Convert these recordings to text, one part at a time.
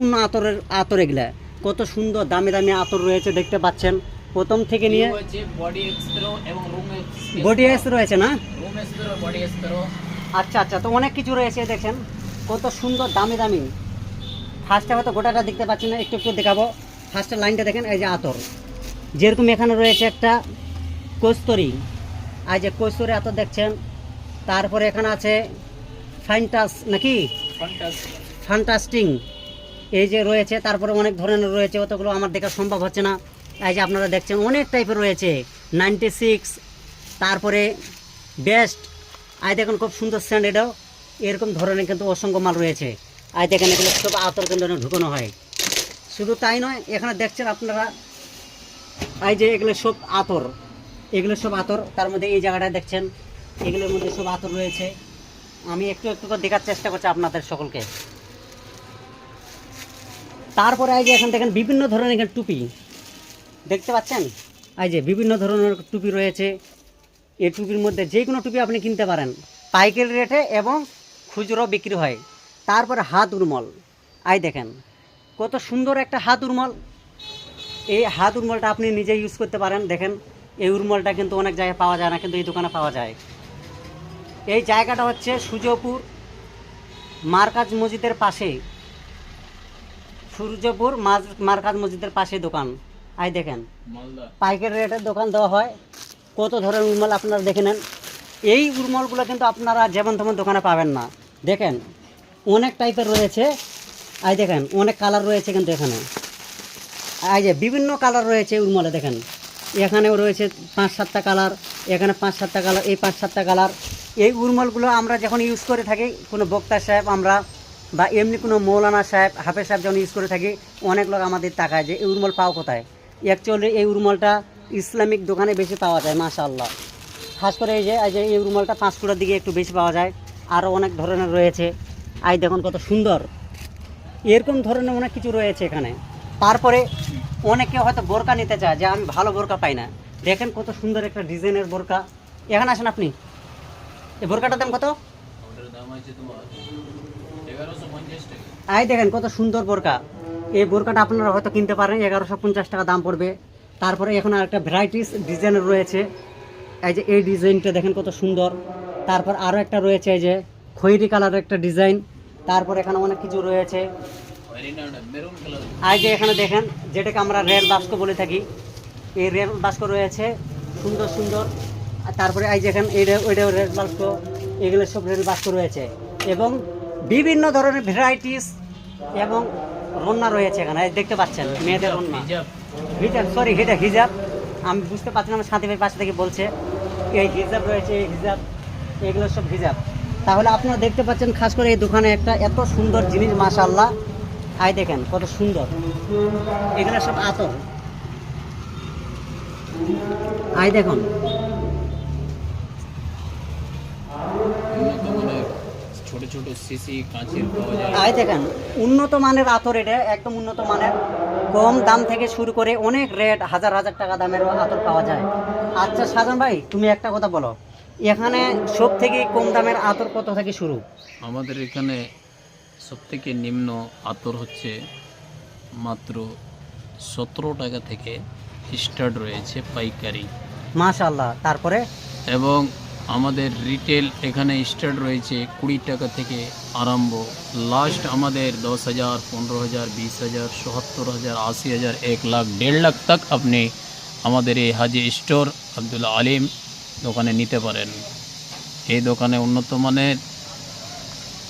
আতরের আতর এগুলা। কত সুন্দর দামি দামি আতর রয়েছে দেখতে পাচ্ছেন। প্রথম থেকে নিয়ে বডি এস রয়েছে না? আচ্ছা আচ্ছা তো অনেক কিছু রয়েছে দেখেন। কত সুন্দর দামি দামি। ফার্স্টে হয়তো গোটাটা দেখতে পাচ্ছি না একটু একটু দেখাবো। ফার্স্টের লাইনটা দেখেন এই যে আতর। যেরকম এখানে রয়েছে একটা কস্তরি। এই যে কস্তরি আতর দেখছেন তারপরে এখানে আছে ফাইনটাস নাকি? ফ্যান্টাস্টিক ফান্টাস্টিং এই যে রয়েছে, তারপরে অনেক ধরনের রয়েছে, অতগুলো আমার দেখা সম্ভব হচ্ছে না। এই যে আপনারা দেখছেন, অনেক টাইপের রয়েছে। নাইনটি সিক্স তারপরে বেস্ট আই দেখুন খুব সুন্দর স্ট্যান্ড এটাও। এরকম ধরনের কিন্তু অসংখ্য মাল রয়েছে। আই দেখেন এগুলো সব আতর কিন্তু ঢুকানো হয়। শুধু তাই নয়, এখানে দেখছেন আপনারা, এই যে এগুলো সব আতর। এগুলো সব আতর, তার মধ্যে এই জায়গাটা দেখছেন, এগুলোর মধ্যে সব আতর রয়েছে। আমি একটু একটু করে দেখার চেষ্টা করছি আপনাদের সকলকে। তারপরে এই যে এখান দেখেন বিভিন্ন ধরনের এখানে টুপি। দেখতে পাচ্ছেন? এই যে বিভিন্ন ধরনের টুপি রয়েছে। এই টুপির মধ্যে যে কোনো টুপি আপনি কিনতে পারেন। পাইকারি রেটে এবং খুচরো বিক্রি হয়। তারপরে হাত উর্মল। আই দেখেন, কত সুন্দর একটা হাত উর্মল। এই হাত উর্মলটা আপনি নিজে ইউজ করতে পারেন। দেখেন, এই উর্মলটা কিন্তু অনেক জায়গায় পাওয়া যায় না, কিন্তু এই দোকানে পাওয়া যায়। এই জায়গাটা হচ্ছে সূর্যপুর মার্কাজ মসজিদের পাশে। সূর্যপুর মার্কাজ মসজিদের পাশে দোকান। আই দেখেন। পাইকারি রেটের দোকান দেওয়া হয়। কত ধরনের উর্মল আপনারা দেখে নেন। এই উর্মলগুলো কিন্তু আপনারা যেমন তেমন দোকানে পাবেন না। দেখেন অনেক টাইপের রয়েছে। আই দেখেন অনেক কালার রয়েছে কিন্তু এখানে। এই যে বিভিন্ন কালার রয়েছে উর্মলে দেখেন। এখানেও রয়েছে পাঁচ সাতটা কালার এখানে পাঁচ সাতটা কালার এই পাঁচ সাতটা কালার এই উর্মলগুলো আমরা যখন ইউজ করে থাকি কোনো বক্তা সাহেব আমরা বা এমনি কোনো মৌলানা সাহেব, হাফেজ সাহেব যখন ইউজ করে থাকি, অনেক লোক আমাদের তাকায় যে, এই উর্মল পাও কোথায়? অ্যাকচুয়ালি এই উর্মলটা ইসলামিক দোকানে বেশি পাওয়া যায়, মাশাআল্লাহ। খাস করে এই যে এই যে, এই উর্মলটা পাঁচকুড়ার দিকে একটু বেশি পাওয়া যায় আরও অনেক ধরনের রয়েছে। আই দেখুন কত সুন্দর। এরকম ধরনের অনেক কিছু রয়েছে এখানে। তারপরে অনেকে হয়তো বোরকা নিতে চায়, যে আমি ভালো বোরকা পাই না। দেখেন কত সুন্দর একটা ডিজাইনের বোরকা। এখানে আসেন আপনি। এই বোরকাটার দাম কত? আই দেখেন কত সুন্দর বোরকা। এই বোরকাটা আপনারা হয়তো কিনতে পারেন, এগারোশো পঞ্চাশ টাকা দাম পড়বে। তারপরে এখন আর একটা ভ্যারাইটিস ডিজাইন রয়েছে। এই যে এই ডিজাইনটা দেখেন কত সুন্দর। তারপর আরও একটা রয়েছে এই যে খয়েরি কালারের একটা ডিজাইন তারপর এখানে অনেক কিছু রয়েছে। আর যে এখানে দেখেন, যেটাকে আমরা রেল বাস্ক বলে থাকি, এই রেল বাস্ক রয়েছে। সুন্দর সুন্দর। তারপরে এই যেখানে এইটা, ওইটাও রেল বাস্ক এগুলো সব রেল বাস্ক রয়েছে। এবং বিভিন্ন ধরনের ভ্যারাইটিস এবং রন্না রয়েছে এখানে। দেখতে পাচ্ছেন মেয়েদের রন্না। হিজাব। সরি এটা হিজাব। আমি বুঝতে পারছি না আমার সাথী ভাই পাশে থেকে বলছে। এই হিজাব রয়েছে এই হিজাব এগুলো সব হিজাব। তাহলে আপনারা দেখতে পাচ্ছেন খাস করে এই দোকানে একটা এত সুন্দর জিনিস মাশাআল্লাহ। আই দেখেন কত সুন্দর। এগুলো সব আতর। আই দেখুন। ছোট ছোট সিসি কাঁচের পাওয়া যায়। আই দেখেন উন্নত মানের আতর এটা একদম উন্নত মানের। কম দাম থেকে শুরু করে অনেক রেট হাজার হাজার টাকা দামের আতর পাওয়া যায়। আচ্ছা সাজান ভাই তুমি একটা কথা বলো। এখানে সব থেকে কম দামের আতর কত থেকে শুরু? আমাদের এখানে সবথেকে নিম্ন আতর হচ্ছে মাত্র সতেরো টাকা থেকে স্টার্ট রয়েছে পাইকারি। মাশাল্লাহ তারপরে? এবং আমাদের রিটেল এখানে স্টার্ট রয়েছে কুড়ি টাকা থেকে আরম্ভ। লাস্ট আমাদের দশ হাজার, পনেরো হাজার, বিশ হাজার, সত্তর হাজার, আশি হাজার, এক লাখ, দেড় লাখ তক আপনি আমাদের এই হাজি স্টোর আব্দুল আলিম দোকানে নিতে পারেন। এই দোকানে উন্নত মানের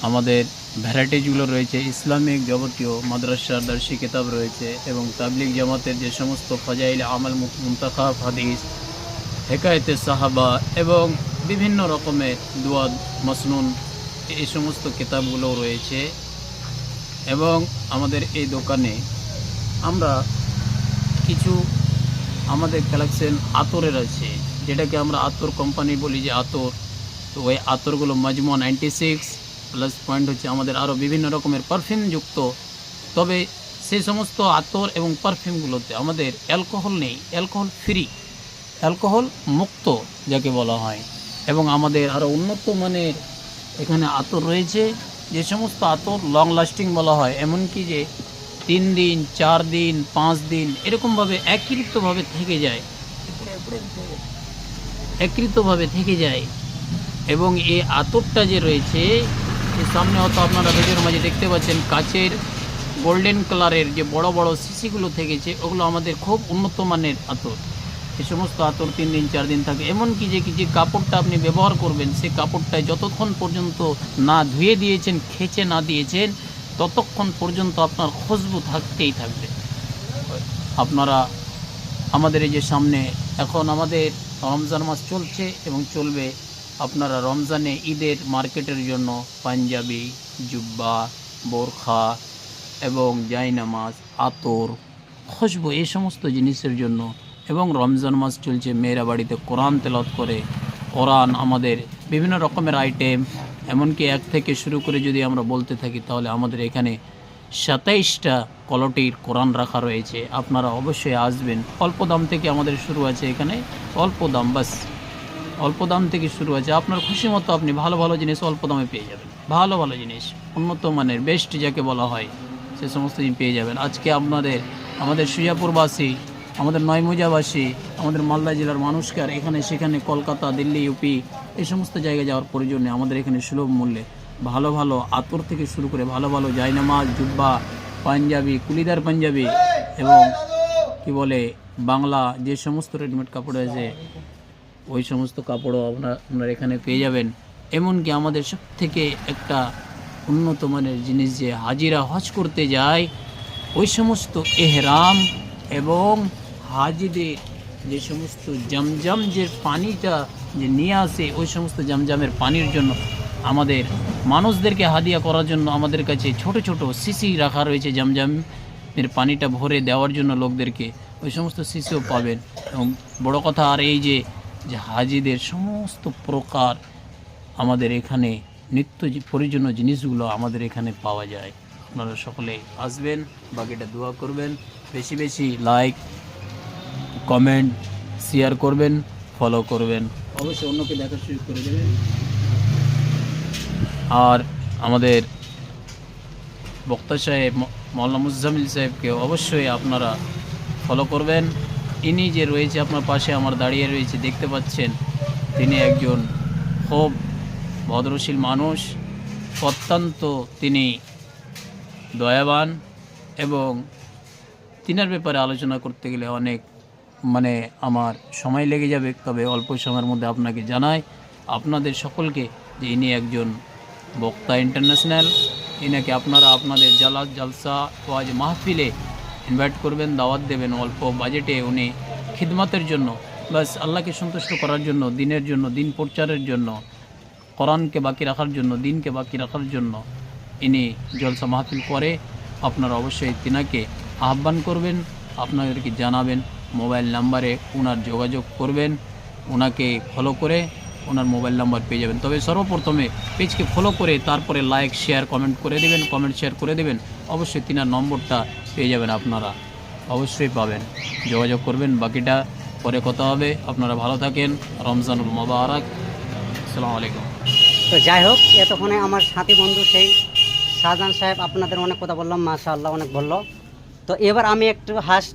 আমাদের ভ্যারাইটিসগুলো রয়েছে, ইসলামিক যাবতীয় মাদ্রাসার দর্শী কিতাব রয়েছে এবং তাবলিগ জামাতের যে সমস্ত ফজাইল আমল মুন্তাখাব হাদিস হেকায়তে সাহাবা এবং বিভিন্ন রকমের দুয়াদ, মসনুন, এই সমস্ত কিতাবগুলো রয়েছে। এবং আমাদের এই দোকানে আমরা কিছু আমাদের কালেকশন আতরের আছে। যেটাকে আমরা আতর কোম্পানি বলি যে আতর। তো ওই আতরগুলো Majmua ninety six plus point হচ্ছে আমাদের আরও বিভিন্ন রকমের পারফিউম যুক্ত। তবে সেই সমস্ত আতর এবং পারফিউমগুলোতে আমাদের অ্যালকোহল নেই। অ্যালকোহল ফ্রি অ্যালকোহল মুক্ত, যাকে বলা হয়। এবং আমাদের আরও উন্নত মানের এখানে আতর রয়েছে। যে সমস্ত আতর লং লাস্টিং বলা হয়, এমনকি যে তিন দিন, চার দিন, পাঁচ দিন, এরকমভাবে একৃতভাবে থেকে যায়। একৃতভাবে থেকে যায়। এবং এই আতরটা যে রয়েছে, এর সামনে হয়তো আপনারা ভিডিওর মাঝে দেখতে পাচ্ছেন, কাচের গোল্ডেন কালারের যে বড় বড় শিশিগুলো থেকেছে, ওগুলো আমাদের খুব উন্নত মানের আতর। এই সমস্ত আতর তিন দিন, চার দিন থাকে। এমনকি যে কি যে কাপড়টা আপনি ব্যবহার করবেন সেই কাপড়টায় যতক্ষণ পর্যন্ত না ধুয়ে দিয়েছেন, খেচে না দিয়েছেন, ততক্ষণ পর্যন্ত আপনার খুশবু থাকতেই থাকবে। আপনারা আমাদের এই যে সামনে এখন আমাদের রমজান মাস চলছে এবং চলবে আপনারা রমজানে ঈদের মার্কেটের জন্য পাঞ্জাবি, জুব্বা, বোরখা এবং জাইনামাজ আতর, খুশবু এই সমস্ত জিনিসের জন্য এবং রমজান মাস চলছে মেয়েরা বাড়িতে কোরআন তেলত করে। কোরআন আমাদের বিভিন্ন রকমের আইটেম এমনকি এক থেকে শুরু করে যদি আমরা বলতে থাকি তাহলে আমাদের এখানে সাতাইশটা কলটির কোরআন রাখা রয়েছে। আপনারা অবশ্যই আসবেন। অল্প দাম থেকে আমাদের শুরু আছে এখানে। অল্প দাম, বাস। অল্প দাম থেকে শুরু আছে। আপনার খুশি মতো আপনি ভালো ভালো জিনিস অল্প দামে পেয়ে যাবেন। ভালো ভালো জিনিস। উন্নত মানের বেস্ট যাকে বলা হয়, সে সমস্ত জিনিস পেয়ে যাবেন। আজকে আপনাদের, আমাদের সুজাপুরবাসী আমাদের নয়মুজাবাসী, আমাদের মালদা জেলার মানুষকে আর এখানে, সেখানে কলকাতা, দিল্লি ইউপি এই সমস্ত জায়গায় যাওয়ার প্রয়োজন নেই। আমাদের এখানে সুলভ মূল্যে ভালো ভালো আতর থেকে শুরু করে ভালো ভালো জায়নামাজ, জুব্বা, পাঞ্জাবি, কুলিদার পাঞ্জাবি এবং কি বলে, বাংলা যে সমস্ত রেডিমেড কাপড় আছে, ওই সমস্ত কাপড়ও আপনার, আপনারা এখানে পেয়ে যাবেন। এমনকি আমাদের সব থেকে একটা উন্নত মানের জিনিস যে হাজিরা হজ করতে যায়, ওই সমস্ত এহরাম এবং হাজিদের যে সমস্ত জমজম যে পানিটা যে নিয়ে আসে, ওই সমস্ত জমজমের পানির জন্য আমাদের মানুষদেরকে হাদিয়া করার জন্য আমাদের কাছে ছোট ছোট শিশি রাখা রয়েছে জমজমের পানিটা ভরে দেওয়ার জন্য লোকদেরকে। ওই সমস্ত শিশুও পাবেন। এবং বড় কথা আর এই যে যে হাজিদের সমস্ত প্রকার আমাদের এখানে নিত্য প্রয়োজনীয় জিনিসগুলো আমাদের এখানে পাওয়া যায়। আপনারা সকলে আসবেন, বাকিটা দোয়া করবেন। বেশি বেশি লাইক কমেন্ট শেয়ার করবেন ফলো করবেন। অবশ্যই অন্যকে দেখার সুযোগ করে দেবেন। আর আমাদের বক্তা সাহেব মৌলানা মুজামিল সাহেবকে অবশ্যই আপনারা ফলো করবেন। ইনি যে রয়েছে আপনার পাশে আমার দাঁড়িয়ে রয়েছে দেখতে পাচ্ছেন তিনি একজন খুব ভদ্রশীল মানুষ। অত্যন্ত তিনি দয়াবান এবং তিনার ব্যাপারে আলোচনা করতে গেলে অনেক মানে আমার সময় লেগে যাবে, তবে অল্প সময়ের মধ্যে আপনাকে জানাই, আপনাদের সকলকে যে ইনি একজন বক্তা ইন্টারন্যাশনাল ইনাকে আপনারা আপনাদের জালাস জালসা ওয়াজ মাহফিলে ইনভাইট করবেন, দাওয়াত দেবেন, অল্প বাজেটে উনি খিদমাতের জন্য বাস আল্লাহকে সন্তুষ্ট করার জন্য, দিনের জন্য, দিন প্রচারের জন্য, কোরআনকে বাকি রাখার জন্য, দিনকে বাকি রাখার জন্য ইনি জলসা মাহফিল করে, আপনারা অবশ্যই তিনাকে আহ্বান করবেন, আপনাদেরকে জানাবেন। মোবাইল নাম্বারে ওনার যোগাযোগ করবেন, ওনাকে ফলো করে ওনার মোবাইল নাম্বার পেয়ে যাবেন। তবে সর্বপ্রথমে পেজকে ফলো করে তারপরে লাইক শেয়ার কমেন্ট করে দেবেন কমেন্ট শেয়ার করে দেবেন। অবশ্যই তিনার নম্বরটা পেয়ে যাবেন আপনারা। অবশ্যই পাবেন। যোগাযোগ করবেন, বাকিটা পরে কথা হবে। আপনারা ভালো থাকেন। রমজানুল মোবারক। আসসালামু আলাইকুম। তো যাই হোক, এতক্ষণে আমার সাথী বন্ধু সেই শাহজাহান সাহেব আপনাদের অনেক কথা বললাম মাশা আল্লাহ অনেক বলল। তো এবার আমি একটু হাস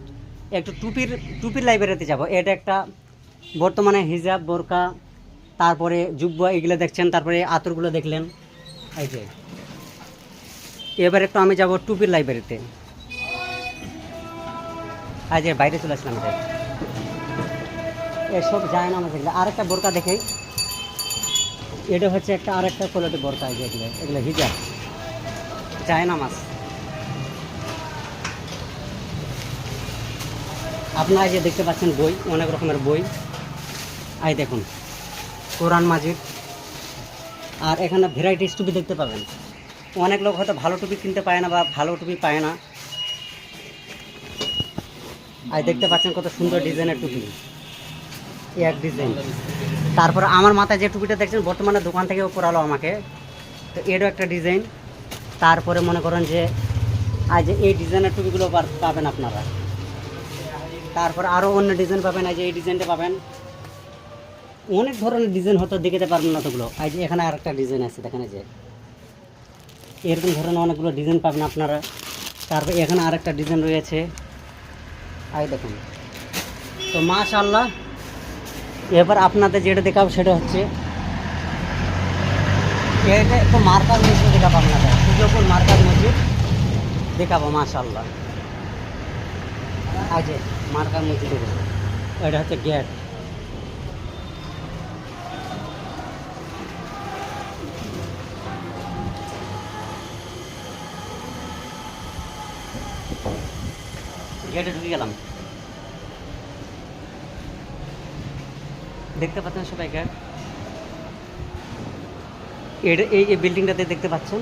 একটু টুপির টুপির লাইব্রেরিতে যাব। এটা একটা বর্তমানে হিজাব, বোরকা, তারপরে জুব্বা এগুলো দেখছেন, তারপরে আতরগুলো দেখলেন। এই যে। এবার একটু আমি যাব টুপির লাইব্রেরিতে আজ বাইরে চলে আসলাম এটা এসব যায় না আমাদের আরেকটা বোরকা দেখেই। এটা হচ্ছে একটা, আরেকটা কোয়ালিটি বোরকা এগুলো। এগুলো হিজাব। যায় না মাছ আপনারা যে দেখতে পাচ্ছেন বই, অনেক রকমের বই। আই দেখুন, কোরআন মাজিদ। আর এখানে ভ্যারাইটিস টুপি দেখতে পাবেন। অনেক লোক হয়তো ভালো টুপি কিনতে পায় না বা ভালো টুপি পায় না। আর দেখতে পাচ্ছেন কত সুন্দর ডিজাইনের টুপি। এক ডিজাইন। তারপর আমার মাথায় যে টুপিটা দেখছেন, বর্তমানে দোকান থেকে পরালো আমাকে। তো এরও একটা ডিজাইন। তারপরে মনে করেন যে, আজ এই ডিজাইনের টুপিগুলো পাবেন আপনারা। তারপর আরও অন্য ডিজাইন পাবেন আজ এই ডিজাইনটা পাবেন। অনেক ধরনের ডিজাইন হয়তো দেখাতে পারবেন না তোগুলো। আজ এখানে আরেকটা ডিজাইন আছে, দেখেন যে। এরকম ধরনের অনেকগুলো ডিজাইন পাবেন আপনারা। তারপর এখানে আরেকটা ডিজাইন রয়েছে। আই দেখুন। তো মাশাল্লাহ এবার আপনাদের যেটা দেখাবো সেটা হচ্ছে, এটা একটু মার্কার মসজিদ দেখাবো আপনাদের। সুযোগপুর মার্কার মসজিদ দেখাবো মাশাল্লাহ আছে মার্কার মসজিদ এটা হচ্ছে গেট গেটে ঢুকে গেলাম। দেখতে পাচ্ছেন সবাই গেট এটা এই এই বিল্ডিংটাতে দেখতে পাচ্ছেন?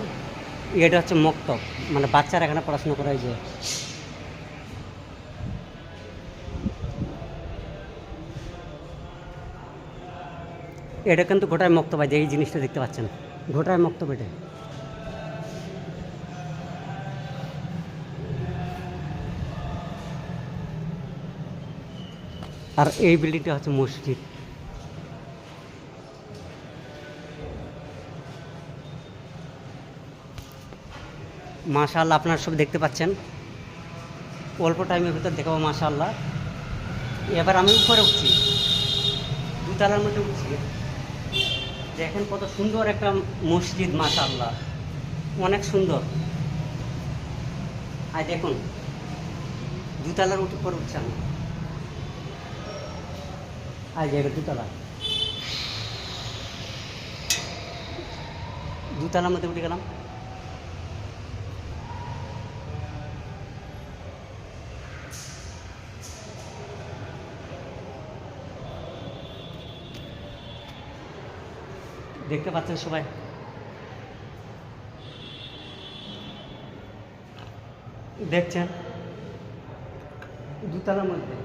এটা হচ্ছে মক্তব। মানে বাচ্চারা এখানে পড়াশোনা করা যে এটা কিন্তু গোটায় মক্তব আছে, এই জিনিসটা দেখতে পাচ্ছেন। গোটায় মক্তব এটা। আর এই বিল্ডিংটা হচ্ছে মসজিদ। মাশাআল্লাহ, আপনারা সব দেখতে পাচ্ছেন। অল্প টাইমের ভিতর দেখাবো মাশাআল্লাহ। এবার আমি উপরে উঠছি। দুতলার মধ্যে উঠছি। দেখেন কত সুন্দর একটা মসজিদ মাশাল্লাহ অনেক সুন্দর। আর দেখুন, দুতলার উঠে উপরে উঠছে আমি। আর যে দুতলা। দুতলার মধ্যে উঠে গেলাম। দেখতে পাচ্ছেন সবাই? দেখছেন? দুতলার মধ্যে।